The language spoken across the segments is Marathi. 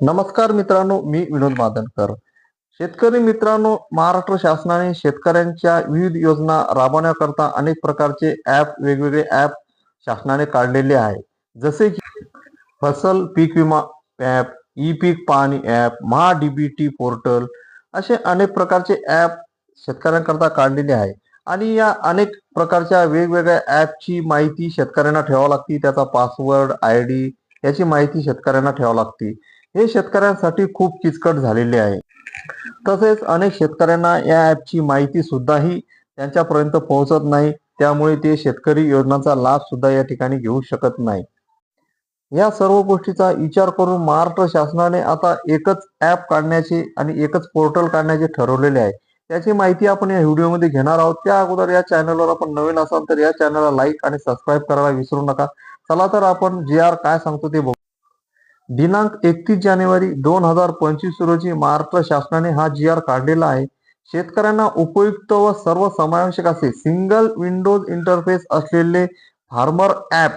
नमस्कार मित्रांनो मी विनोद मादनकर. शेतकरी मित्रांनो महाराष्ट्र शासनाने शेतकऱ्यांच्या विविध योजना राबवण्याकरता अनेक प्रकारचे ऍप वेगवेगळे ऍप शासनाने काढलेले आहे. जसे की फसल पीक विमा ऍप ई पीक पाहणी ऍप महा डीबीटी पोर्टल असे अनेक प्रकारचे ऍप शेतकऱ्यांकरता काढलेले आहे. आणि या अनेक प्रकारच्या वेगवेगळ्या ऍपची माहिती शेतकऱ्यांना ठेवावी लागते. त्याचा पासवर्ड आय डी याची माहिती शेतकऱ्यांना ठेवावी लागते. हे शेतकऱ्यांसाठी खूप किचकट झालेले आहे. तसेच अनेक शेतकऱ्यांना या ऍपची माहिती सुद्धाही त्यांच्यापर्यंत पोहोचत नाही. त्यामुळे ते शेतकरी योजनांचा लाभ सुद्धा या ठिकाणी घेऊ शकत नाही. या सर्व गोष्टीचा विचार करून महाराष्ट्र शासनाने आता एकच ऍप काढण्याचे आणि एकच पोर्टल काढण्याचे ठरवलेले आहे. त्याची माहिती आपण या व्हिडिओमध्ये घेणार आहोत. त्या अगोदर या चॅनलवर आपण नवीन असाल तर या चॅनलला लाईक आणि सबस्क्राईब करायला विसरू नका. चला तर आपण जे आर काय सांगतो ते बघू. दिनांक एकतीस जानेवारी दोन हजार पंचवीस रोजी महाराष्ट्र शासनाने हा जी आर काढलेला आहे. शेतकऱ्यांना उपयुक्त व सर्व समावेशक असे सिंगल विंडोज इंटरफेस असलेले फार्मर ॲप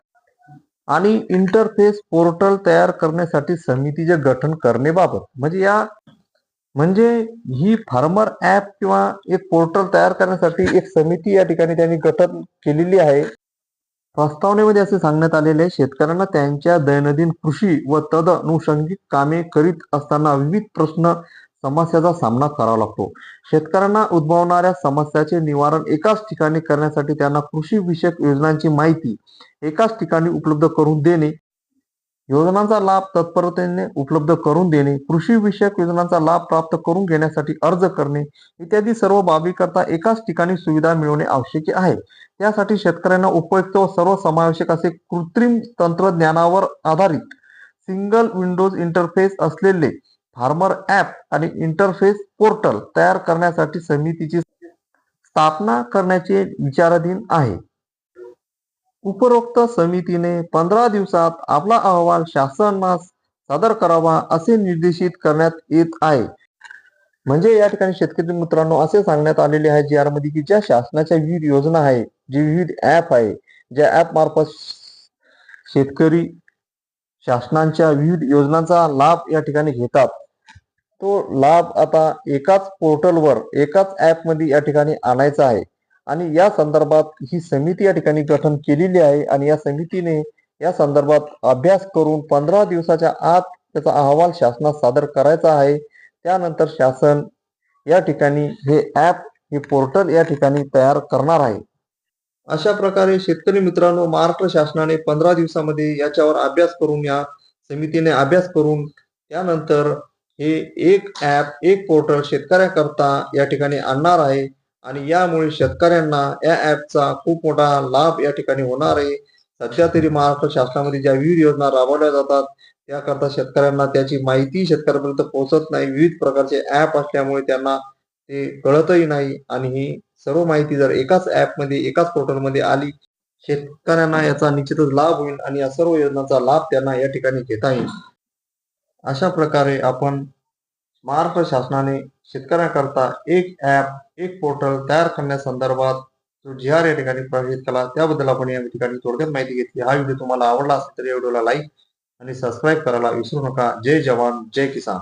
आणि इंटरफेस पोर्टल तयार करण्यासाठी समितीचे गठन करण्याबाबत. म्हणजे या म्हणजे ही फार्मर ॲप किंवा एक पोर्टल तयार करण्यासाठी एक समिती या ठिकाणी त्यांनी गठन केलेली आहे. प्रस्तावनेमध्ये असे सांगण्यात आलेले शेतकऱ्यांना त्यांच्या दैनंदिन कृषी व तद अनुषंगिक कामे करीत असताना विविध प्रश्न समस्याचा सामना करावा लागतो. शेतकऱ्यांना उद्भवणाऱ्या समस्याचे निवारण एकाच ठिकाणी करण्यासाठी त्यांना कृषी विषयक योजनांची माहिती एकाच ठिकाणी उपलब्ध करून देणे योजनांचा लाभ तत्परतेने उपलब्ध करून देणे कृषी विषयक योजनांचा लाभ प्राप्त करून घेण्यासाठी अर्ज करणे इत्यादी सर्व बाबीकरता एकाच ठिकाणी सुविधा मिळवणे आवश्यक आहे. यासाठी शेतकऱ्यांना उपयुक्त व सर्व समावेशक असे कृत्रिम तंत्रज्ञानावर आधारित सिंगल विंडोज इंटरफेस असलेले फार्मर ऍप आणि इंटरफेस पोर्टल तयार करण्यासाठी समितीची स्थापना करण्याचे विचाराधीन आहे. उपरोक्त समितीने पंधरा दिवसात आपला अहवाल शासनास सादर करावा असे निर्देशित करण्यात येत आहे. म्हणजे या ठिकाणी शेतकरी मित्रांनो असे सांगण्यात आलेले आहे जी आरमध्ये की ज्या शासनाच्या विविध योजना आहे जे विविध ॲप आहे ज्या ॲप मार्फत शेतकरी शासनाच्या विविध योजनांचा लाभ या ठिकाणी घेतात. तो लाभ आता एकाच पोर्टलवर एकाच ॲपमध्ये या ठिकाणी आणायचा आहे. आणि या संदर्भात ही समिती या ठिकाणी गठन केलेली आहे आणि या समितीने या संदर्भात अभ्यास करून पंधरा दिवसाच्या आत त्याचा अहवाल शासनात सादर करायचा आहे. त्यानंतर शासन या ठिकाणी हे ॲप हे पोर्टल या ठिकाणी तयार करणार आहे. अशा प्रकारे शेतकरी मित्रांनो महाराष्ट्र शासनाने पंधरा दिवसामध्ये याच्यावर अभ्यास करून या समितीने अभ्यास करून त्यानंतर हे एक ऍप एक पोर्टल शेतकऱ्याकरता या ठिकाणी आणणार आहे. आणि यामुळे शेतकऱ्यांना या ऍपचा खूप मोठा लाभ या ठिकाणी होणार आहे. सध्या तरी महाराष्ट्र शासनामध्ये ज्या विविध योजना राबवल्या जातात त्याकरता शेतकऱ्यांना त्याची माहिती शेतकऱ्यापर्यंत पोहोचत नाही. विविध प्रकारचे ऍप असल्यामुळे त्यांना ते कळतही नाही. आणि ही सर्व माहिती जर एकाच ऍपमध्ये एकाच पोर्टलमध्ये आली शेतकऱ्यांना याचा निश्चितच लाभ होईल आणि या सर्व योजनांचा लाभ त्यांना या ठिकाणी घेता येईल. अशा प्रकारे आपण महाराष्ट्र शासनाने शेतकऱ्यांकरता एक ऍप एक पोर्टल तयार करण्यासंदर्भात जो जी आर या ठिकाणी प्रकाशित केला त्याबद्दल आपण या ठिकाणी थोडक्यात माहिती घेतली. हा व्हिडिओ तुम्हाला आवडला असेल तर या व्हिडिओला लाईक आणि सबस्क्राईब करायला विसरू नका. जय जवान जय किसान.